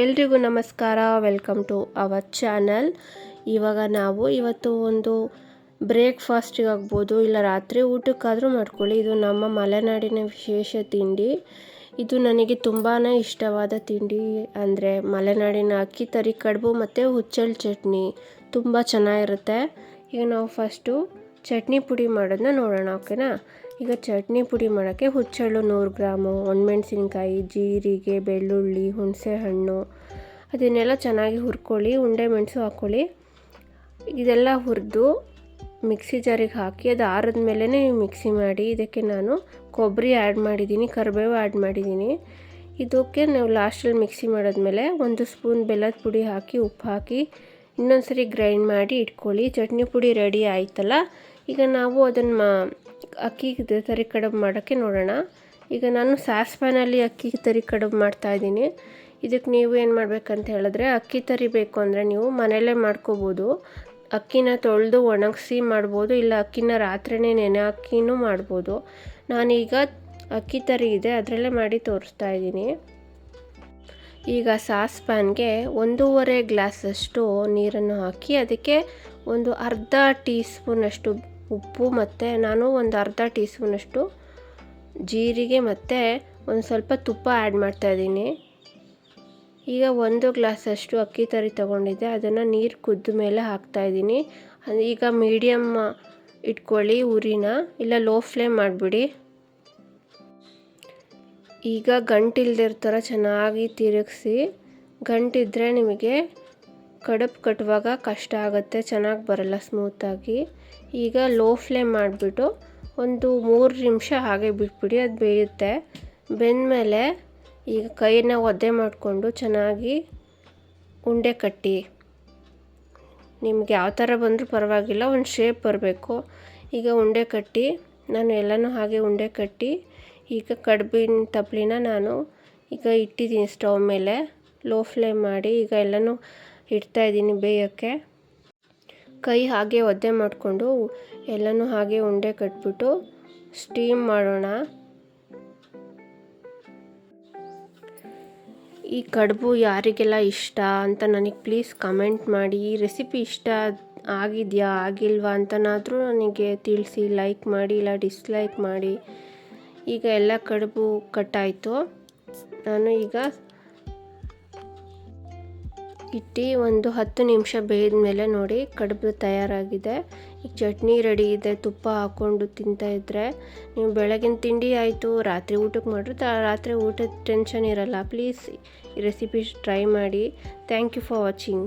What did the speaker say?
ಎಲ್ರಿಗೂ ನಮಸ್ಕಾರ. Welcome to our channel ಇವಾಗ ನಾವು ಇವತ್ತು ಒಂದು ಬ್ರೇಕ್ಫಾಸ್ಟಿಗೆ ಆಗ್ಬೋದು, ಇಲ್ಲ ರಾತ್ರಿ ಊಟಕ್ಕಾದರೂ ಮಾಡ್ಕೊಳ್ಳಿ. ಇದು ನಮ್ಮ ಮಲೆನಾಡಿನ ವಿಶೇಷ ತಿಂಡಿ. ಇದು ನನಗೆ ತುಂಬಾ ಇಷ್ಟವಾದ ತಿಂಡಿ ಅಂದರೆ ಮಲೆನಾಡಿನ ಅಕ್ಕಿ ತರಿ, ಕಡುಬು ಮತ್ತು ಹುಚ್ಚೆಳ್ಳು ಚಟ್ನಿ. ತುಂಬ ಚೆನ್ನಾಗಿರುತ್ತೆ. ಈಗ ನಾವು ಫಸ್ಟು ಚಟ್ನಿ ಪುಡಿ ಮಾಡೋದನ್ನ ನೋಡೋಣ, ಓಕೆನಾ? ಈಗ ಚಟ್ನಿ ಪುಡಿ ಮಾಡೋಕ್ಕೆ ಹುಚ್ಚೆಳ್ಳು ನೂರು ಗ್ರಾಮು, ಒಣಮೆಣ್ಸಿನ್ಕಾಯಿ, ಜೀರಿಗೆ, ಬೆಳ್ಳುಳ್ಳಿ, ಹುಣಸೆಹಣ್ಣು, ಅದನ್ನೆಲ್ಲ ಚೆನ್ನಾಗಿ ಹುರ್ಕೊಳ್ಳಿ, ಉಂಡೆ ಮೆಣಸು ಹಾಕ್ಕೊಳ್ಳಿ ಇದೆಲ್ಲ ಹುರಿದು ಮಿಕ್ಸಿ ಜಾರಿಗೆ ಹಾಕಿ ಅದು ಆರದ ಮೇಲೆ ನೀವು ಮಿಕ್ಸಿ ಮಾಡಿ, ಇದಕ್ಕೆ ನಾನು ಕೊಬ್ಬರಿ ಆ್ಯಡ್ ಮಾಡಿದ್ದೀನಿ, ಕರಿಬೇವು ಆ್ಯಡ್ ಮಾಡಿದ್ದೀನಿ. ಇದಕ್ಕೆ ನಾವು ಲಾಸ್ಟಲ್ಲಿ ಮಿಕ್ಸಿ ಮಾಡಿದ್ಮೇಲೆ ಒಂದು ಸ್ಪೂನ್ ಬೆಲ್ಲದ ಪುಡಿ ಹಾಕಿ, ಉಪ್ಪು ಹಾಕಿ ಇನ್ನೊಂದು ಸರಿ ಗ್ರೈಂಡ್ ಮಾಡಿ ಇಟ್ಕೊಳ್ಳಿ. ಚಟ್ನಿ ಪುಡಿ ರೆಡಿ ಆಯ್ತಲ್ಲ? ಈಗ ನಾವು ಅದನ್ನು ಅಕ್ಕಿ ತರಿ ಕಡುಬು ಮಾಡೋಕ್ಕೆ ನೋಡೋಣ. ಈಗ ನಾನು ಸಾಸ್ಪ್ಯಾನಲ್ಲಿ ಅಕ್ಕಿ ತರಿ ಕಡುಬು ಮಾಡ್ತಾಯಿದ್ದೀನಿ ಇದಕ್ಕೆ ನೀವು ಏನು ಮಾಡಬೇಕಂತ ಹೇಳಿದ್ರೆ, ಅಕ್ಕಿ ತರಿ ಬೇಕು ಅಂದರೆ ನೀವು ಮನೆಯಲ್ಲೇ ಮಾಡ್ಕೋಬೋದು. ಅಕ್ಕಿನ ತೊಳೆದು ಒಣಗಿಸಿ ಮಾಡ್ಬೋದು, ಇಲ್ಲ ಅಕ್ಕಿನ ರಾತ್ರಿನೇ ನೆನೆ ಅಕ್ಕಿನೂ ಮಾಡ್ಬೋದು. ನಾನೀಗ ಅಕ್ಕಿ ತರಿ ಇದೆ, ಅದರಲ್ಲೇ ಮಾಡಿ ತೋರಿಸ್ತಾ ಇದ್ದೀನಿ. ಈಗ ಸಾಸ್ ಪ್ಯಾನ್ಗೆ ಒಂದೂವರೆ ಗ್ಲಾಸಷ್ಟು ನೀರನ್ನು ಹಾಕಿ, ಅದಕ್ಕೆ ಒಂದು ಅರ್ಧ ಟೀ ಸ್ಪೂನಷ್ಟು ಉಪ್ಪು ಮತ್ತು ನಾನು ಒಂದು ಅರ್ಧ ಟೀ ಸ್ಪೂನಷ್ಟು ಜೀರಿಗೆ ಮತ್ತು ಒಂದು ಸ್ವಲ್ಪ ತುಪ್ಪ ಆ್ಯಡ್ ಮಾಡ್ತಾಯಿದ್ದೀನಿ ಈಗ ಒಂದು ಗ್ಲಾಸಷ್ಟು ಅಕ್ಕಿ ತರಿ ತೊಗೊಂಡಿದ್ದೆ. ಅದನ್ನು ನೀರು ಕುದ್ದ ಮೇಲೆ ಹಾಕ್ತಾಯಿದ್ದೀನಿ ಈಗ ಮೀಡಿಯಮ್ ಇಟ್ಕೊಳ್ಳಿ ಉರಿನ. ಇಲ್ಲ ಲೋ ಫ್ಲೇಮ್ ಮಾಡಿಬಿಡಿ. ಈಗ ಗಂಟಿಲ್ದಿರೋ ಥರ ಚೆನ್ನಾಗಿ ತಿರುಗಿಸಿ ಗಂಟಿದ್ರೆ ನಿಮಗೆ ಕಡುಬು ಕಟ್ಟುವಾಗ ಕಷ್ಟ ಆಗುತ್ತೆ, ಚೆನ್ನಾಗಿ ಬರಲ್ಲ ಸ್ಮೂತಾಗಿ ಈಗ ಲೋ ಫ್ಲೇಮ್ ಮಾಡಿಬಿಟ್ಟು ಒಂದು ಮೂರು ನಿಮಿಷ ಹಾಗೆ ಬಿಟ್ಬಿಡಿ, ಅದು ಬೇಯುತ್ತೆ. ಬೆಂದಮೇಲೆ ಈಗ ಕೈನ ಒದ್ದೆ ಮಾಡಿಕೊಂಡು ಚೆನ್ನಾಗಿ ಉಂಡೆ ಕಟ್ಟಿ. ನಿಮ್ಗೆ ಯಾವ ಥರ ಬಂದರೂ ಪರವಾಗಿಲ್ಲ, ಒಂದು ಶೇಪ್ ಬರಬೇಕು. ಈಗ ಉಂಡೆ ಕಟ್ಟಿ, ನಾನು ಎಲ್ಲನೂ ಹಾಗೆ ಉಂಡೆ ಕಟ್ಟಿ, ಈಗ ಕಡ್ಬಿನ ತಪ್ಲಿನ ನಾನು ಈಗ ಇಟ್ಟಿದ್ದೀನಿ ಸ್ಟವ್ ಮೇಲೆ. ಲೋ ಫ್ಲೇಮ್ ಮಾಡಿ ಈಗ ಎಲ್ಲನೂ ಇಡ್ತಾಯಿದ್ದೀನಿ ಬೇಯೋಕ್ಕೆ. ಕೈ ಹಾಗೆ ಒದ್ದೆ ಮಾಡಿಕೊಂಡು ಎಲ್ಲನೂ ಹಾಗೆ ಉಂಡೆ ಕಟ್ಬಿಟ್ಟು ಸ್ಟೀಮ್ ಮಾಡೋಣ. ಈ ಕಡುಬು ಯಾರಿಗೆಲ್ಲ ಇಷ್ಟ ಅಂತ ನನಗೆ ಪ್ಲೀಸ್ ಕಮೆಂಟ್ ಮಾಡಿ. ಈ ರೆಸಿಪಿ ಇಷ್ಟ ಆಗಿದೆಯಾ, ಆಗಿಲ್ವಾ ಅಂತನಾದರೂ ನನಗೆ ತಿಳಿಸಿ, ಲೈಕ್ ಮಾಡಿ, ಇಲ್ಲ ಡಿಸ್ಲೈಕ್ ಮಾಡಿ. ಈಗ ಎಲ್ಲ ಕಡುಬು ಕಟ್ಟಾಯಿತು. ನಾನು ಈಗ ಇಟ್ಟು ಒಂದು ಹತ್ತು ನಿಮಿಷ ಬೇಯ್ದ ಮೇಲೆ ನೋಡಿ ಕಡುಬು ತಯಾರಾಗಿದೆ. ಈಗ ಚಟ್ನಿ ರೆಡಿ ಇದೆ, ತುಪ್ಪ ಹಾಕ್ಕೊಂಡು ತಿಂತಾಯಿದ್ರೆ ನೀವು ಬೆಳಗಿನ ತಿಂಡಿ ಆಯಿತು, ರಾತ್ರಿ ಊಟಕ್ಕೆ ಮಾಡಿದ್ರೆ ರಾತ್ರಿ ಊಟದ ಟೆನ್ಷನ್ ಇರಲ್ಲ. ಪ್ಲೀಸ್ ಈ ರೆಸಿಪಿ ಟ್ರೈ ಮಾಡಿ. Thank you for watching